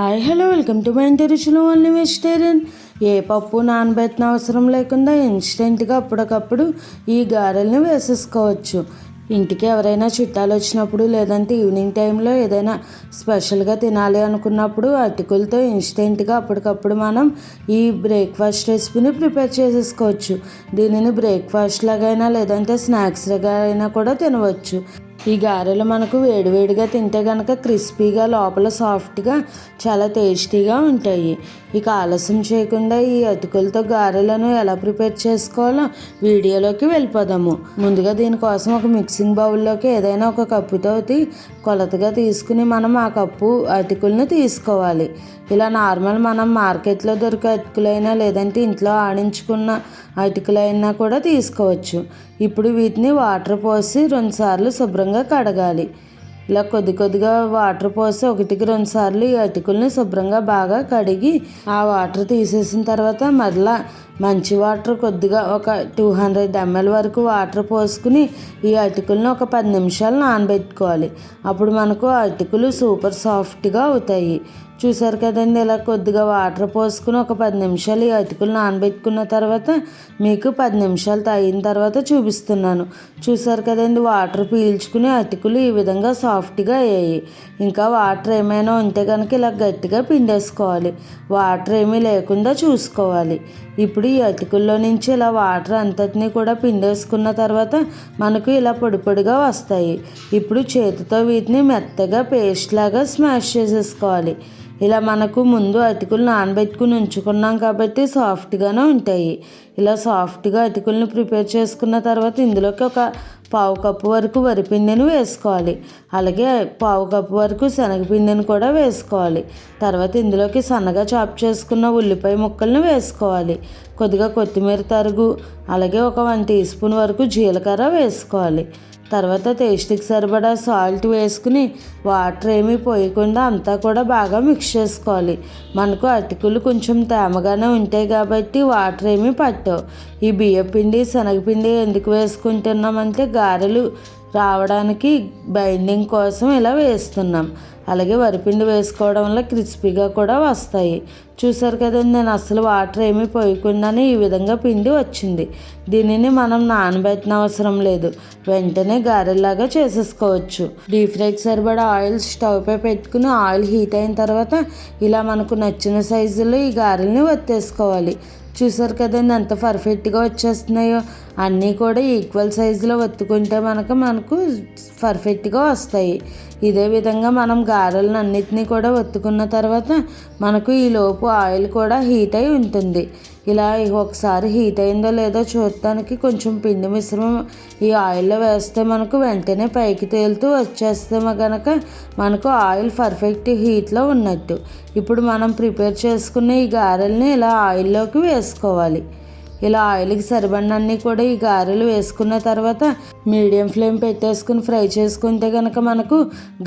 Hi hello welcome to my ఇంటి రుచులు only vegetarian ఏ పప్పు నానబెట్టిన అవసరం లేకుండా ఇన్స్టెంట్గా అప్పటికప్పుడు ఈ గారెల్ని వేసేసుకోవచ్చు. ఇంటికి ఎవరైనా చుట్టాలు వచ్చినప్పుడు లేదంటే ఈవినింగ్ టైంలో ఏదైనా స్పెషల్గా తినాలి అనుకున్నప్పుడు అటుకులతో ఇన్స్టెంట్గా అప్పటికప్పుడు మనం ఈ బ్రేక్ఫాస్ట్ రెసిపీని ప్రిపేర్ చేసేసుకోవచ్చు. దీనిని బ్రేక్ఫాస్ట్ లాగైనా లేదంటే స్నాక్స్ లాగా అయినా కూడా తినవచ్చు. ఈ గారెలు మనకు వేడివేడిగా తింటే కనుక క్రిస్పీగా లోపల సాఫ్ట్గా చాలా టేస్టీగా ఉంటాయి. ఇక ఆలస్యం చేయకుండా ఈ అటుకులతో గారెలను ఎలా ప్రిపేర్ చేసుకోవాలో వీడియోలోకి వెళ్ళిపోదాము. ముందుగా దీనికోసం ఒక మిక్సింగ్ బౌల్లోకి ఏదైనా ఒక కప్పుతో కొలతగా తీసుకుని మనం ఆ కప్పు అటుకులను తీసుకోవాలి. ఇలా నార్మల్ మనం మార్కెట్లో దొరికే అటుకులైనా లేదంటే ఇంట్లో ఆడించుకున్న అటుకులైనా కూడా తీసుకోవచ్చు. ఇప్పుడు వీటిని వాటర్ పోసి రెండుసార్లు శుభ్రంగా కడగాలి. ఇలా కొద్ది కొద్దిగా వాటర్ పోసి ఒకటికి రెండు సార్లు ఈ అటుకుల్ని శుభ్రంగా బాగా కడిగి ఆ వాటర్ తీసేసిన తర్వాత మరలా మంచి వాటర్ కొద్దిగా ఒక టూ హండ్రెడ్ ఎంఎల్ వరకు వాటర్ పోసుకుని ఈ అటుకులను ఒక పది నిమిషాలు నానబెట్టుకోవాలి. అప్పుడు మనకు అటుకులు సూపర్ సాఫ్ట్గా అవుతాయి. చూసారు కదండి ఇలా కొద్దిగా వాటర్ పోసుకుని ఒక పది నిమిషాలు ఈ అటుకులు నానబెట్టుకున్న తర్వాత మీకు పది నిమిషాలు అయిన తర్వాత చూపిస్తున్నాను. చూసారు కదండి వాటర్ పీల్చుకుని అటుకులు ఈ విధంగా సాఫ్ట్గా అయ్యాయి. ఇంకా వాటర్ ఏమైనా ఉంటే కనుక ఇలా గట్టిగా పిండేసుకోవాలి. వాటర్ ఏమీ లేకుండా చూసుకోవాలి. ఇప్పుడు ఈ అటుకుల్లో నుంచి ఇలా వాటర్ అంతటినీ కూడా పిండేసుకున్న తర్వాత మనకు ఇలా పొడి పొడిగా వస్తాయి. ఇప్పుడు చేతితో వీటిని మెత్తగా పేస్ట్ లాగా స్మాష్ చేసేసుకోవాలి. ఇలా మనకు ముందు అటుకులు నానబెట్టుకుని ఉంచుకున్నాం కాబట్టి సాఫ్ట్గానే ఉంటాయి. ఇలా సాఫ్ట్గా అటుకులను ప్రిపేర్ చేసుకున్న తర్వాత ఇందులోకి ఒక పావు కప్పు వరకు వరిపిండిని వేసుకోవాలి. అలాగే పావు కప్పు వరకు శనగపిండిని కూడా వేసుకోవాలి. తర్వాత ఇందులోకి సన్నగా చాప్ చేసుకున్న ఉల్లిపాయ ముక్కలను వేసుకోవాలి. కొద్దిగా కొత్తిమీర తరుగు అలాగే ఒక వన్ టీ స్పూన్ వరకు జీలకర్ర వేసుకోవాలి. తర్వాత టేస్ట్కి సరిపడా సాల్ట్ వేసుకుని వాటర్ ఏమీ పోయకుండా అంతా కూడా బాగా మిక్స్ చేసుకోవాలి. మనకు అటుకులు కొంచెం తేమగానే ఉంటాయి కాబట్టి వాటర్ ఏమీ పట్టవు. ఈ బియ్యపిండి శనగపిండి ఎందుకు వేసుకుంటున్నామంటే గారెలు రావడానికి బైండింగ్ కోసం ఇలా వేస్తున్నాం. అలాగే వరిపిండి వేసుకోవడం వల్ల క్రిస్పీగా కూడా వస్తాయి. చూసారు కదండి నేను అసలు వాటర్ ఏమీ పోయకుండానే ఈ విధంగా పిండి వచ్చింది. దీనిని మనం నానబెట్టిన అవసరం లేదు. వెంటనే గారెల్లాగా చేసేసుకోవచ్చు. డీప్ ఫ్రైకి సరిపడా ఆయిల్ స్టవ్ పై పెట్టుకుని ఆయిల్ హీట్ అయిన తర్వాత ఇలా మనకు నచ్చిన సైజులో ఈ గారెల్ని వత్తేసుకోవాలి. చూసారు కదండి ఎంత పర్ఫెక్ట్గా వచ్చేస్తున్నాయో. అన్నీ కూడా ఈక్వల్ సైజులో ఒత్తుకుంటే మనకు మనకు పర్ఫెక్ట్గా వస్తాయి. ఇదే విధంగా మనం గారెలను అన్నిటినీ కూడా ఒత్తుకున్న తర్వాత మనకు ఈ లోపు ఆయిల్ కూడా హీట్ అయి ఉంటుంది. ఇలా ఒకసారి హీట్ అయిందో లేదో చూడటానికి కొంచెం పిండి మిశ్రమం ఈ ఆయిల్లో వేస్తే మనకు వెంటనే పైకి తేలుతూ వచ్చేస్తే కనుక మనకు ఆయిల్ పర్ఫెక్ట్ హీట్లో ఉన్నట్టు. ఇప్పుడు మనం ప్రిపేర్ చేసుకున్న ఈ గారెల్ని ఇలా ఆయిల్లోకి వేసుకోవాలి. ఇలా ఆయిల్కి సరిపడినన్నీ కూడా ఈ గారెలు వేసుకున్న తర్వాత మీడియం ఫ్లేమ్ పెట్టేసుకుని ఫ్రై చేసుకుంటే కనుక మనకు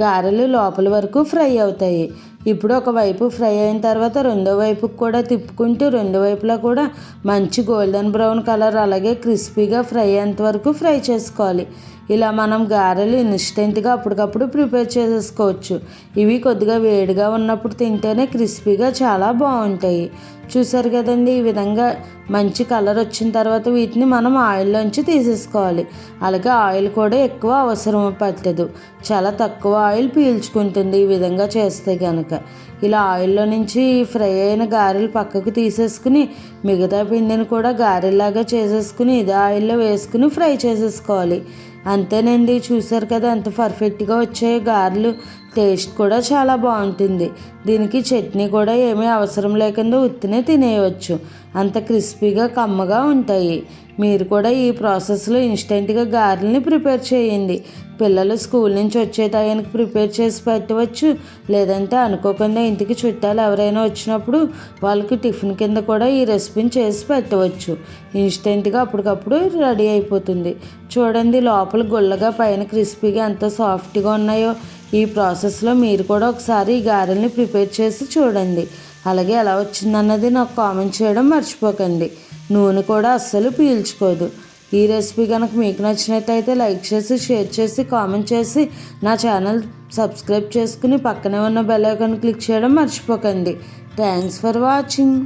గారెలు లోపల వరకు ఫ్రై అవుతాయి. ఇప్పుడు ఒకవైపు ఫ్రై అయిన తర్వాత రెండో వైపుకి కూడా తిప్పుకుంటూ రెండు వైపులా కూడా మంచి గోల్డెన్ బ్రౌన్ కలర్ అలాగే క్రిస్పీగా ఫ్రై అయ్యేంత వరకు ఫ్రై చేసుకోవాలి. ఇలా మనం గారెలు ఇన్స్టెంట్గా అప్పటికప్పుడు ప్రిపేర్ చేసేసుకోవచ్చు. ఇవి కొద్దిగా వేడిగా ఉన్నప్పుడు తింటేనే క్రిస్పీగా చాలా బాగుంటాయి. చూసారు కదండి ఈ విధంగా మంచి కలర్ వచ్చిన తర్వాత వీటిని మనం ఆయిల్లోంచి తీసేసుకోవాలి. అలాగే ఆయిల్ కూడా ఎక్కువ అవసరం పట్టదు. చాలా తక్కువ ఆయిల్ పీల్చుకుంటుంది ఈ విధంగా చేస్తే కనుక ఇలా ఆయిల్లో నుంచి ఫ్రై అయిన గారెలు పక్కకు తీసేసుకుని మిగతా పిండిని కూడా గారెలాగా చేసేసుకుని ఇదే ఆయిల్లో వేసుకుని ఫ్రై చేసేసుకోవాలి. అంతేనండి. చూసారు కదా ఎంత పర్ఫెక్ట్గా వచ్చాయి గారెలు. టేస్ట్ కూడా చాలా బాగుంటుంది. దీనికి చట్నీ కూడా ఏమీ అవసరం లేకుండా ఉత్తినే తినేయవచ్చు అంత క్రిస్పీగా కమ్మగా ఉంటాయి. మీరు కూడా ఈ ప్రాసెస్లో ఇన్స్టెంట్గా గారెల్ని ప్రిపేర్ చేయండి. పిల్లలు స్కూల్ నుంచి వచ్చే టయానికి ప్రిపేర్ చేసి పెట్టవచ్చు. లేదంటే అనుకోకుండా ఇంటికి చుట్టాలు ఎవరైనా వచ్చినప్పుడు వాళ్ళకి టిఫిన్ కింద కూడా ఈ రెసిపీని చేసి పెట్టవచ్చు. ఇన్స్టెంట్గా అప్పటికప్పుడు రెడీ అయిపోతుంది. చూడండి లోపల గుల్లగా పైన క్రిస్పీగా ఎంత సాఫ్ట్గా ఉన్నాయో. ఈ ప్రాసెస్లో మీరు కూడా ఒకసారి ఈ గారెల్ని ప్రిపేర్ చేసి చూడండి. అలాగే ఎలా వచ్చిందన్నది నాకు కామెంట్ చేయడం మర్చిపోకండి. నూనె కూడా అస్సలు పీల్చుకోదు. ఈ రెసిపీ కనుక మీకు నచ్చినట్టయితే లైక్ చేసి షేర్ చేసి కామెంట్ చేసి నా ఛానల్ సబ్స్క్రైబ్ చేసుకుని పక్కనే ఉన్న బెల్ ఐకాన్ క్లిక్ చేయడం మర్చిపోకండి. Thanks for watching.